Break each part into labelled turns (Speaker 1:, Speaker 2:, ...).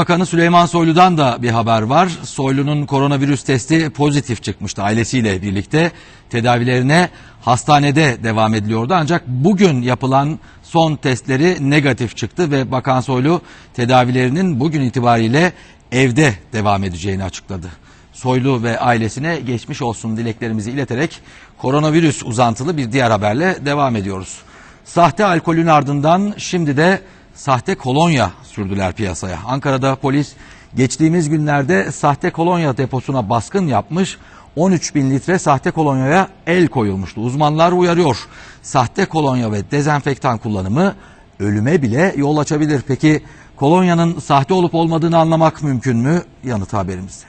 Speaker 1: Bakanı Süleyman Soylu'dan da bir haber var. Soylu'nun koronavirüs testi pozitif çıkmıştı ailesiyle birlikte. Tedavilerine hastanede devam ediliyordu ancak bugün yapılan son testleri negatif çıktı ve Bakan Soylu tedavilerinin bugün itibariyle evde devam edeceğini açıkladı. Soylu ve ailesine geçmiş olsun dileklerimizi ileterek koronavirüs uzantılı bir diğer haberle devam ediyoruz. Sahte alkolün ardından şimdi de sahte kolonya sürdüler piyasaya. Ankara'da polis geçtiğimiz günlerde sahte kolonya deposuna baskın yapmış. 13 bin litre sahte kolonyaya el koyulmuştu. Uzmanlar uyarıyor. Sahte kolonya ve dezenfektan kullanımı ölüme bile yol açabilir. Peki kolonyanın sahte olup olmadığını anlamak mümkün mü? Yanıt haberimizde.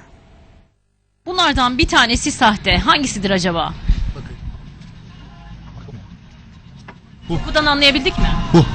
Speaker 2: Bunlardan bir tanesi sahte. Hangisidir acaba? Kokudan anlayabildik mi?
Speaker 3: Bu.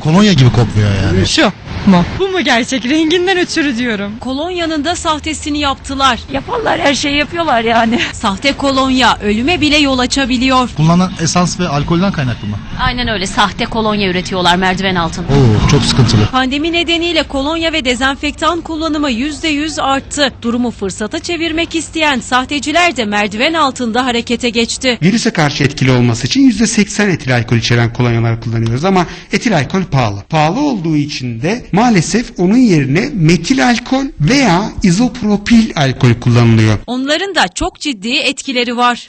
Speaker 3: Kolonya gibi kokmuyor yani.
Speaker 4: Şu mu? Bu mu gerçek? Renginden ötürü diyorum.
Speaker 2: Kolonyanın da sahtesini yaptılar.
Speaker 5: Yaparlar her şeyi yapıyorlar yani.
Speaker 2: Sahte kolonya ölüme bile yol açabiliyor.
Speaker 3: Kullanılan esans ve alkolden kaynaklı mı?
Speaker 2: Aynen öyle sahte kolonya üretiyorlar merdiven altında.
Speaker 3: Oo çok sıkıntılı.
Speaker 2: Pandemi nedeniyle kolonya ve dezenfektan kullanımı %100 arttı. Durumu fırsata çevirmek isteyen sahteciler de merdiven altında harekete geçti.
Speaker 6: Virüse karşı etkili olması için %80 etil alkol içeren kolonyalar kullanıyoruz ama etil alkol pahalı. Pahalı olduğu için de maalesef onun yerine metil alkol veya izopropil alkol kullanılıyor.
Speaker 2: Onların da çok ciddi etkileri var.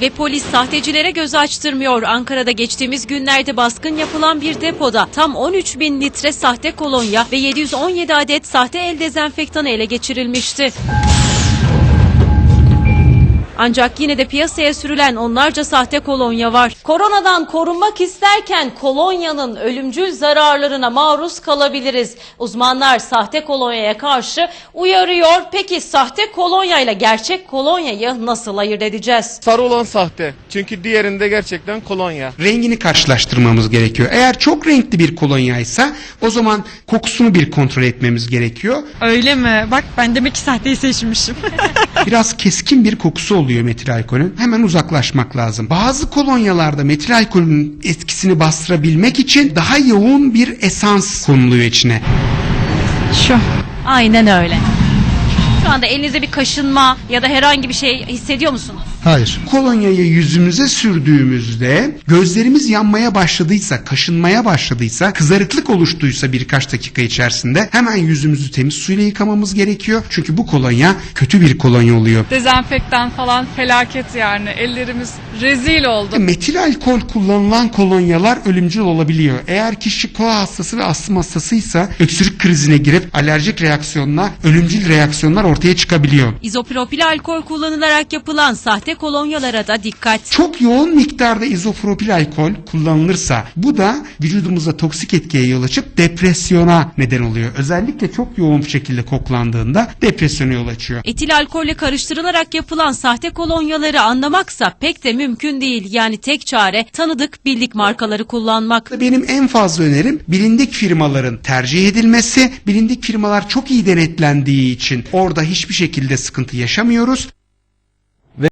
Speaker 2: Ve polis sahtecilere göz açtırmıyor. Ankara'da geçtiğimiz günlerde baskın yapılan bir depoda tam 13 bin litre sahte kolonya ve 717 adet sahte el dezenfektanı ele geçirilmişti. Ancak yine de piyasaya sürülen onlarca sahte kolonya var. Koronadan korunmak isterken kolonyanın ölümcül zararlarına maruz kalabiliriz. Uzmanlar sahte kolonyaya karşı uyarıyor. Peki sahte kolonya ile gerçek kolonyayı nasıl ayırt edeceğiz?
Speaker 7: Sarı olan sahte. Çünkü diğerinde gerçekten kolonya.
Speaker 6: Rengini karşılaştırmamız gerekiyor. Eğer çok renkli bir kolonyaysa o zaman kokusunu bir kontrol etmemiz gerekiyor.
Speaker 4: Öyle mi? Bak ben demek ki sahteyi seçmişim.
Speaker 6: Biraz keskin bir kokusu oluyor metil alkolün. Hemen uzaklaşmak lazım. Bazı kolonyalarda metil alkolün etkisini bastırabilmek için daha yoğun bir esans konuluyor içine.
Speaker 4: Şu.
Speaker 2: Aynen öyle. Şu anda elinizde bir kaşınma ya da herhangi bir şey hissediyor musunuz?
Speaker 3: Hayır.
Speaker 6: Kolonyayı yüzümüze sürdüğümüzde gözlerimiz yanmaya başladıysa, kaşınmaya başladıysa, kızarıklık oluştuysa birkaç dakika içerisinde hemen yüzümüzü temiz suyla yıkamamız gerekiyor. Çünkü bu kolonya kötü bir kolonya oluyor.
Speaker 8: dezenfektan falan felaket yani. Ellerimiz rezil oldu.
Speaker 6: Metil alkol kullanılan kolonyalar ölümcül olabiliyor. Eğer kişi koa hastası ve astım hastasıysa öksürük krizine girip alerjik reaksiyonla ölümcül reaksiyonlar ortaya çıkabiliyor.
Speaker 2: İzopropil alkol kullanılarak yapılan sahte kolonyalara da dikkat.
Speaker 6: Çok yoğun miktarda izopropil alkol kullanılırsa bu da vücudumuza toksik etkiye yol açıp depresyona neden oluyor. Özellikle çok yoğun bir şekilde koklandığında depresyona yol açıyor.
Speaker 2: Etil alkolle karıştırılarak yapılan sahte kolonyaları anlamaksa pek de mümkün değil. Yani tek çare tanıdık bildik markaları kullanmak.
Speaker 6: Benim en fazla önerim bilindik firmaların tercih edilmesi. Bilindik firmalar çok iyi denetlendiği için orada hiçbir şekilde sıkıntı yaşamıyoruz.